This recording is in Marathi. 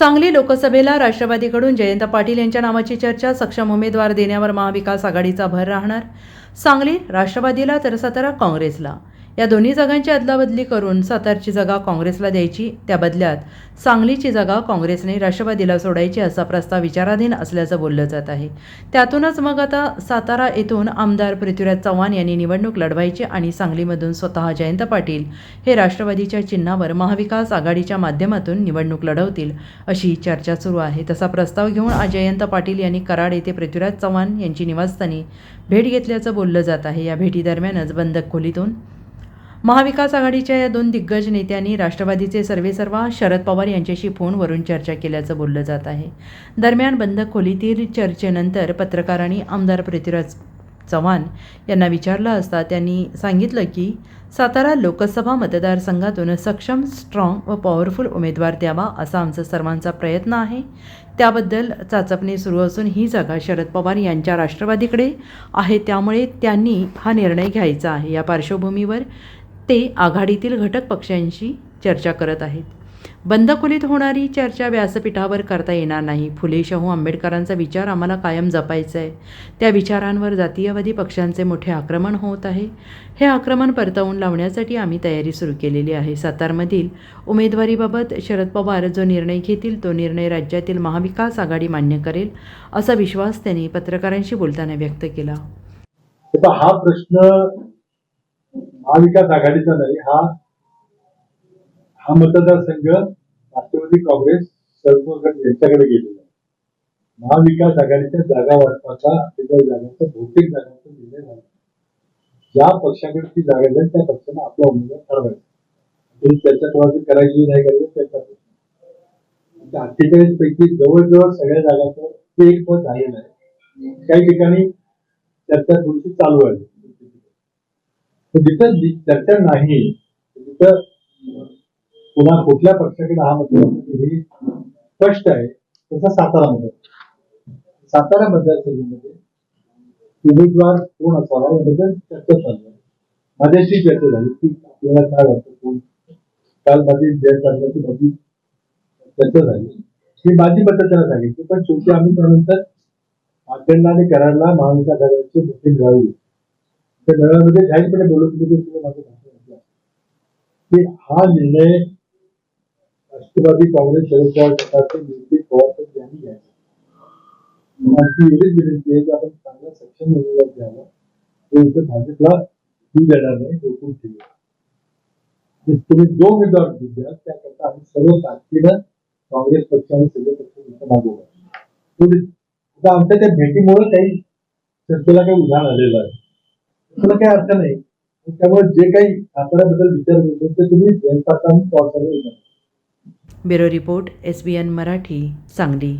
सांगली लोकसभेला राष्ट्रवादीकडून जयंत पाटील यांच्या नावाची चर्चा सक्षम उमेदवार देण्यावर महाविकास आघाडीचा भर राहणार. सांगली राष्ट्रवादीला तर सतरा काँग्रेसला. या दोन्ही जागांची अदलाबदली करून सातारची जागा काँग्रेसला द्यायची त्या बदल्यात सांगलीची जागा काँग्रेसने राष्ट्रवादीला सोडायची असा प्रस्ताव विचाराधीन असल्याचं बोललं जात आहे. त्यातूनच मग आता सातारा येथून आमदार पृथ्वीराज चव्हाण यांनी निवडणूक लढवायची आणि सांगलीमधून स्वतः जयंत पाटील हे राष्ट्रवादीच्या चिन्हावर महाविकास आघाडीच्या माध्यमातून निवडणूक लढवतील अशी चर्चा सुरू आहे. तसा प्रस्ताव घेऊन आज जयंत पाटील यांनी कराड येथे पृथ्वीराज चव्हाण यांची निवासस्थानी भेट घेतल्याचं बोललं जात आहे. या भेटीदरम्यानच बंदक खोलीतून महाविकास आघाडीच्या या दोन दिग्गज नेत्यांनी राष्ट्रवादीचे सर्वेसर्वा शरद पवार यांच्याशी फोनवरून चर्चा केल्याचं बोललं जात आहे. दरम्यान बंद खोलीतील चर्चेनंतर पत्रकारांनी आमदार पृथ्वीराज चव्हाण यांना विचारलं असता त्यांनी सांगितलं की सातारा लोकसभा मतदारसंघातून सक्षम स्ट्रॉंग व पॉवरफुल उमेदवार द्यावा असा आमचा सर्वांचा प्रयत्न आहे. त्याबद्दल चाचपणी सुरू असून ही जागा शरद पवार यांच्या राष्ट्रवादीकडे आहे. त्यामुळे त्यांनी हा निर्णय घ्यायचा आहे. या पार्श्वभूमीवर ते आघाडीतील घटक पक्षांशी चर्चा करत आहेत. बंद खोलीत होणारी चर्चा व्यासपीठावर करता येणार नाही. फुले शाहू आंबेडकरांचा विचार आम्हाला कायम जपायचा आहे त्या विचारांवर जातीयवादी पक्षांचे मोठे आक्रमण होत आहे. हे आक्रमण परतवून लावण्यासाठी आम्ही तयारी सुरू केलेली आहे. सातारमधील उमेदवारीबाबत शरद पवार जो निर्णय घेतील तो निर्णय राज्यातील महाविकास आघाडी मान्य करेल असा विश्वास त्यांनी पत्रकारांशी बोलताना व्यक्त केला. हा प्रश्न महाविकास आघाडीचा नाही हा हा मतदारसंघ राष्ट्रवादी काँग्रेस सर्वगट यांच्याकडे गेलेला आहे. महाविकास आघाडीच्या जागा वाटपाचा अठ्ठेचाळीस जागांचा बहुतेक जागांचा निर्णय झाला. ज्या पक्षाकडे ती जागा जाईल त्या पक्षाने आपला उमेदवार ठरवायचा त्याच्या कोणाची करायची नाही करायची त्याचा प्रश्न म्हणजे अठ्ठेचाळीस पैकी जवळजवळ सगळ्या जागांचं ते एक पद झालेलं आहे. काही ठिकाणी चर्चा थोडीशी चालू आहे. जिथं चर्चा नाही तिथं पुन्हा कुठल्या पक्षाकडे हा मतदार हे स्पष्ट आहे तसं सातारा मतदार सातारा मतदारसंघामध्ये उमेदवार कोण असावा याबद्दल चर्चा चालू आहे. माझ्याशी चर्चा झाली की आपल्याला काय वाटतं कोण? काल माझी जय करण्याची माझी चर्चा झाली. ही माझी पद्धत त्याला सांगितली पण शेवटी आम्ही त्यानंतर माध्यमांना आणि कराडला महाविकास आघाडीचे मीटिंग मिळाली. त्या मेळाव्यामध्ये जाहीरपणे बोलत होते की तुम्ही माझं भाषण म्हटलं की हा निर्णय राष्ट्रवादी काँग्रेस शरद पवार गटाचे नेते पवार साहेब यांनी घ्यायचा. माझी एवढीच विनंती आहे की आपण चांगला सक्षम उमेदवार द्यावा. जो इथं भाजपला देऊ देणार नाही रोखून ठेवला म्हणजे तुम्ही जो उमेदवार द्या त्याकरता आम्ही सर्व ताकदीनं काँग्रेस पक्ष आणि सगळे पक्ष मागवला आता आमच्या त्या भेटीमुळे काही चर्चेला काही उधाण आलेलं आहे. त्याला काही अर्थ नाही. त्यामुळे जे काही साताऱ्याबद्दल विचार करतो ते तुम्ही स्वयंपाकाने Patil bureau report S B N Marathi Sangli.